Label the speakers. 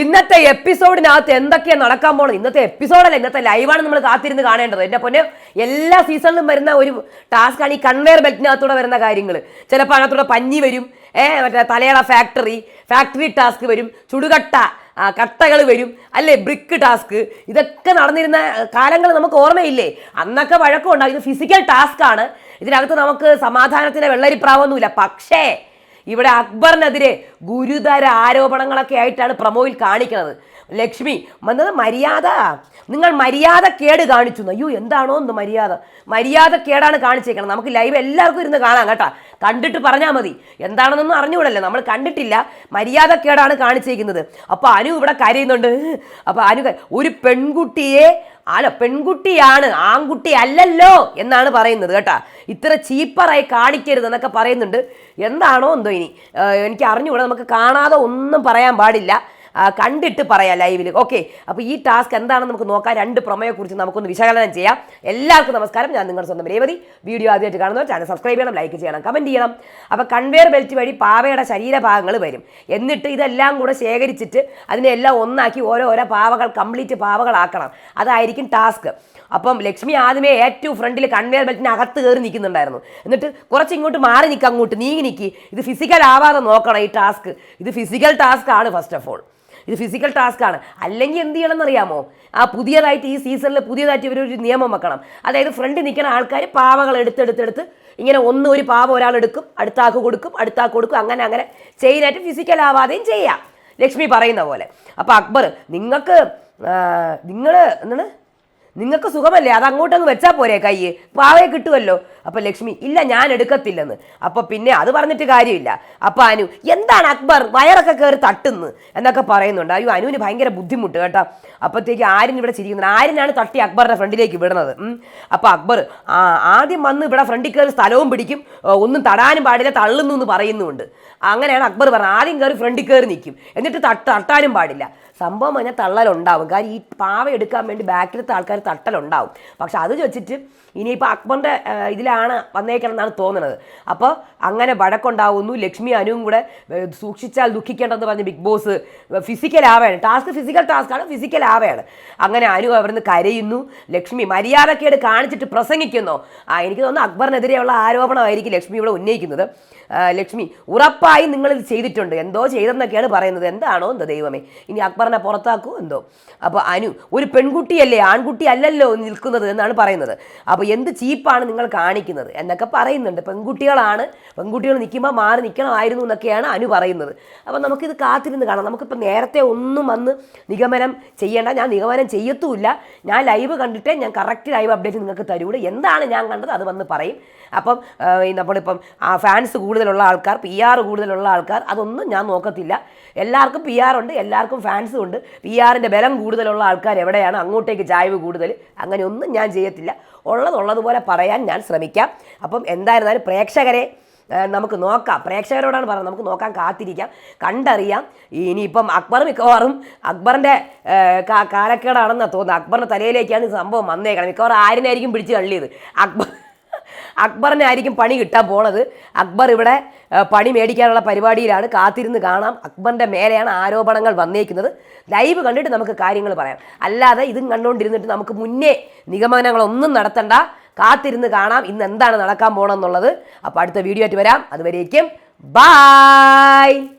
Speaker 1: ഇന്നത്തെ എപ്പിസോഡിനകത്ത് എന്തൊക്കെയാ നടക്കാൻ പോണത്? ഇന്നത്തെ എപ്പിസോഡല്ല ഇന്നത്തെ ലൈവാണ് നമ്മൾ കാത്തിരുന്ന് കാണേണ്ടത്. എന്റെ പൊന്നെ എല്ലാ സീസണിലും വരുന്ന ഒരു ടാസ്ക് ആണ് ഈ കൺവെയർ ബെൽറ്റിനകത്തൂടെ വരുന്ന കാര്യങ്ങൾ ചിലപ്പോൾ അതിനകത്തൂടെ പഞ്ഞി വരും ഏ മറ്റേ തലയള ഫാക്ടറി ഫാക്ടറി ടാസ്ക് വരും ചുടുകട്ട കട്ടകൾ വരും അല്ലേ ബ്രിക്ക് ടാസ്ക് ഇതൊക്കെ നടന്നിരുന്ന കാലങ്ങൾ നമുക്ക് ഓർമ്മയില്ലേ? അന്നൊക്കെ വഴക്കമുണ്ടാകും ഇത് ഫിസിക്കൽ ടാസ്ക് ആണ്. ഇതിനകത്ത് നമുക്ക് സമാധാനത്തിന്റെ വെള്ളരിപ്രാവൊന്നുമില്ല. പക്ഷേ ഇവിടെ അക്ബറിനെതിരെ ഗുരുതര ആരോപണങ്ങളൊക്കെ ആയിട്ടാണ് പ്രമോയിൽ കാണിക്കുന്നത്. ലക്ഷ്മി വന്നത് മര്യാദ. നിങ്ങൾ മര്യാദ കേട് കാണിച്ചു. അയ്യോ എന്താണോ എന്ന് മര്യാദ? മര്യാദ കേടാണ് കാണിച്ചേക്കണം നമുക്ക് ലൈവ് എല്ലാവർക്കും ഇരുന്ന് കാണാം കേട്ടാ. കണ്ടിട്ട് പറഞ്ഞാൽ മതി. എന്താണെന്നൊന്നും അറിഞ്ഞുകൂടല്ലോ? നമ്മൾ കണ്ടിട്ടില്ല. മര്യാദക്കേടാണ് കാണിച്ചേക്കുന്നത് അപ്പോൾ അനു ഇവിടെ കരയുന്നുണ്ട്. അപ്പോൾ അനു ഒരു പെൺകുട്ടിയെ അല്ല പെൺകുട്ടിയാണ് ആൺകുട്ടി അല്ലല്ലോ എന്നാണ് പറയുന്നത് കേട്ടാ. ഇത്ര ചീപ്പറായി കാണിക്കരുത് എന്നൊക്കെ പറയുന്നുണ്ട്. എന്താണോ എന്തോ ഇനി. എനിക്ക് അറിഞ്ഞുകൂടാ. നമുക്ക് കാണാതെ ഒന്നും പറയാൻ പാടില്ല. കണ്ടിട്ട് പറയാം ലൈവിൽ ഓക്കെ അപ്പോൾ ഈ ടാസ്ക് എന്താണെന്ന് നമുക്ക് നോക്കാം. രണ്ട് പ്രമേയെക്കുറിച്ച് നമുക്കൊന്ന് വിശകലനം ചെയ്യാം. എല്ലാവർക്കും നമസ്കാരം. ഞാൻ നിങ്ങളുടെ സ്വന്തം രേവതി. വീഡിയോ ആദ്യമായിട്ട് കാണുന്നവർ ചാനൽ സബ്സ്ക്രൈബ് ചെയ്യണം ലൈക്ക് ചെയ്യണം കമന്റ് ചെയ്യണം. അപ്പോൾ കൺവെയർ ബെൽറ്റ് വഴി പാവയുടെ ശരീരഭാഗങ്ങൾ വരും. എന്നിട്ട് ഇതെല്ലാം കൂടെ ശേഖരിച്ചിട്ട് അതിനെല്ലാം ഒന്നാക്കി ഓരോ ഓരോ പാവകൾ കംപ്ലീറ്റ് പാവകളാക്കണം. അതായിരിക്കും ടാസ്ക്. അപ്പം ലക്ഷ്മി ആദ്യമേ ഏറ്റവും ഫ്രണ്ടിൽ കൺവെയർ ബെൽറ്റിന് അകത്ത് കയറി നിൽക്കുന്നുണ്ടായിരുന്നു. എന്നിട്ട് കുറച്ച് ഇങ്ങോട്ട് മാറി നിൽക്കുക അങ്ങോട്ട് നീങ്ങി നിൽക്കി ഇത് ഫിസിക്കൽ ആവാതെ നോക്കണം ഈ ടാസ്ക്. ഇത് ഫിസിക്കൽ ടാസ്ക് ആണ് ഫസ്റ്റ് ഓഫ് ഓൾ ഇത് ഫിസിക്കൽ ടാസ്ക് ആണ്. അല്ലെങ്കിൽ എന്ത് ചെയ്യണമെന്ന് അറിയാമോ ആ പുതിയതായിട്ട് ഈ സീസണിൽ പുതിയതായിട്ട് ഇവരൊരു നിയമം വെക്കണം. അതായത് ഫ്രണ്ട് നിൽക്കുന്ന ആൾക്കാർ പാവകൾ എടുത്തെടുത്തെടുത്ത് ഇങ്ങനെ ഒന്ന് ഒരു പാവ ഒരാൾ എടുക്കും അടുത്ത ആൾക്ക് കൊടുക്കും അടുത്താക്ക് കൊടുക്കും അങ്ങനെ അങ്ങനെ ചെയിനായിട്ട് ഫിസിക്കൽ ആവാതെയും ചെയ്യാം. ലക്ഷ്മി പറയുന്ന പോലെ. അപ്പോൾ അക്ബർ നിങ്ങൾക്ക് നിങ്ങൾ എന്താണ്? നിങ്ങൾക്ക് സുഖമല്ലേ? അത് അങ്ങോട്ടങ്ങ് വെച്ചാൽ പോരെ കൈ പാവയെ കിട്ടുമല്ലോ അപ്പൊ ലക്ഷ്മി ഇല്ല ഞാൻ എടുക്കത്തില്ലെന്ന്. അപ്പൊ പിന്നെ അത് പറഞ്ഞിട്ട് കാര്യമില്ല. അപ്പൊ അനു എന്താണ് അക്ബർ വയറൊക്കെ കയറി തട്ടുന്നു എന്നൊക്കെ പറയുന്നുണ്ട്. അയ്യോ അനുവിന് ഭയങ്കര ബുദ്ധിമുട്ട് കേട്ടോ. അപ്പോഴത്തേക്ക് ആരും ഇവിടെ ചിരിക്കുന്നത് ആര്യനാണ് തട്ടി അക്ബറിന്റെ ഫ്രണ്ടിലേക്ക് വിടുന്നത്. അപ്പോൾ അപ്പൊ അക്ബർ ആദ്യം വന്ന് ഇവിടെ ഫ്രണ്ടിൽ കയറി സ്ഥലവും പിടിക്കും. ഒന്നും തടാനും പാടില്ല തള്ളുന്നു എന്ന് പറയുന്നുണ്ട് അങ്ങനെയാണ് അക്ബർ പറഞ്ഞത്. ആദ്യം കയറി ഫ്രണ്ടിൽ കയറി നിൽക്കും. എന്നിട്ട് തട്ട് തട്ടാനും പാടില്ല. സംഭവം കഴിഞ്ഞാൽ തള്ളലുണ്ടാവും. കാര്യം ഈ പാവ എടുക്കാൻ വേണ്ടി ബാക്കിലത്തെ ആൾക്കാർ തട്ടലുണ്ടാവും. പക്ഷെ അത് വെച്ചിട്ട് ഇനിയിപ്പോൾ അക്ബറിന്റെ ഇതിലാണ് വന്നേക്കണം എന്നാണ് തോന്നുന്നത് അപ്പോൾ അങ്ങനെ വഴക്കുണ്ടാവുന്നു. ലക്ഷ്മി അനുവും കൂടെ സൂക്ഷിച്ചാൽ ദുഃഖിക്കേണ്ടെന്ന് പറഞ്ഞ് ബിഗ് ബോസ് ഫിസിക്കൽ ആവയാണ്. ടാസ്ക് ഫിസിക്കൽ ടാസ്ക്കാണ് ഫിസിക്കൽ ആവയാണ്. അങ്ങനെ അനു അവിടുന്ന് കരയുന്നു. ലക്ഷ്മി മര്യാദക്കേട് കാണിച്ചിട്ട് പ്രസംഗിക്കുന്നു. ആ എനിക്ക് തോന്നുന്നു അക്ബറിനെതിരെയുള്ള ആരോപണമായിരിക്കും ലക്ഷ്മി ഇവിടെ ഉന്നയിക്കുന്നത്. ലക്ഷ്മി ഉറപ്പായി നിങ്ങളിത് ചെയ്തിട്ടുണ്ട്. എന്തോ ചെയ്തെന്നൊക്കെയാണ് പറയുന്നത്. എന്താണോ എന്താ ദൈവമേ. ഇനി അക്ബറിനെ പുറത്താക്കുമോ എന്തോ. അപ്പോൾ അനു ഒരു പെൺകുട്ടിയല്ലേ ആൺകുട്ടി അല്ലല്ലോ നിൽക്കുന്നത് എന്നാണ് പറയുന്നത്. അപ്പോൾ എന്ത് ചീപ്പാണ് നിങ്ങൾ കാണിക്കുന്നത് എന്നൊക്കെ പറയുന്നുണ്ട്. പെൺകുട്ടികളാണ് പെൺകുട്ടികൾ നിൽക്കുമ്പോൾ മാറി നിൽക്കണമായിരുന്നു എന്നൊക്കെയാണ് അനു പറയുന്നത്. അപ്പോൾ നമുക്കിത് കാത്തിരുന്ന് കാണാം. നമുക്കിപ്പോൾ നേരത്തെ ഒന്നും വന്ന് നിഗമനം ചെയ്യേണ്ട ഞാൻ നിഗമനം ചെയ്യത്തുമില്ല. ഞാൻ ലൈവ് കണ്ടിട്ടേ ഞാൻ കറക്റ്റ് ലൈവ് അപ്ഡേറ്റ് നിങ്ങൾക്ക് തരൂടെ എന്താണ് ഞാൻ കണ്ടത് അത് വന്ന് പറയും. അപ്പം നമ്മളിപ്പം ഫാൻസ് കൂടുതലുള്ള ആൾക്കാർ പി ആർ കൂടുതലുള്ള ആൾക്കാർ അതൊന്നും ഞാൻ നോക്കത്തില്ല. എല്ലാവർക്കും പി ആർ ഉണ്ട് എല്ലാവർക്കും ഫാൻസും ഉണ്ട് പി ആറിന്റെ ബലം കൂടുതലുള്ള ആൾക്കാർ എവിടെയാണ്? അങ്ങോട്ടേക്ക് ചായ്വ് കൂടുതൽ. അങ്ങനെ ഒന്നും ഞാൻ ചെയ്യത്തില്ല. ഉള്ളതുള്ളതുപോലെ പറയാൻ ഞാൻ ശ്രമിക്കാം. അപ്പം എന്തായിരുന്നാലും പ്രേക്ഷകരെ നമുക്ക് നോക്കാം. പ്രേക്ഷകരോടാണ് പറയുന്നത് നമുക്ക് നോക്കാൻ കാത്തിരിക്കാം. കണ്ടറിയാം. ഇനിയിപ്പം അക്ബർ മിക്കവാറും അക്ബറിന്റെ കാലക്കേടാണെന്നാണ് തോന്നുന്നത്. അക്ബറിന്റെ തലയിലേക്കാണ് സംഭവം വന്നേക്കണം മിക്കവാറും ആരിനായിരിക്കും പിടിച്ച് തള്ളിയത്? അക്ബർ അക്ബറിനെ ആയിരിക്കും പണി കിട്ടാൻ പോണത്. അക്ബർ ഇവിടെ പണി മേടിക്കാനുള്ള പരിപാടിയിലാണ്. കാത്തിരുന്ന് കാണാം. അക്ബറിന്റെ മേലെയാണ് ആരോപണങ്ങൾ വന്നേക്കുന്നത്. ലൈവ് കണ്ടിട്ട് നമുക്ക് കാര്യങ്ങൾ പറയാം. അല്ലാതെ ഇതും കണ്ടുകൊണ്ടിരുന്നിട്ട് നമുക്ക് മുന്നേ നിഗമനങ്ങളൊന്നും നടത്തണ്ട. കാത്തിരുന്ന് കാണാം ഇന്ന് എന്താണ് നടക്കാൻ പോകണമെന്നുള്ളത് അപ്പോൾ അടുത്ത വീഡിയോ ആയിട്ട് വരാം. അതുവരേക്കും ബായ്!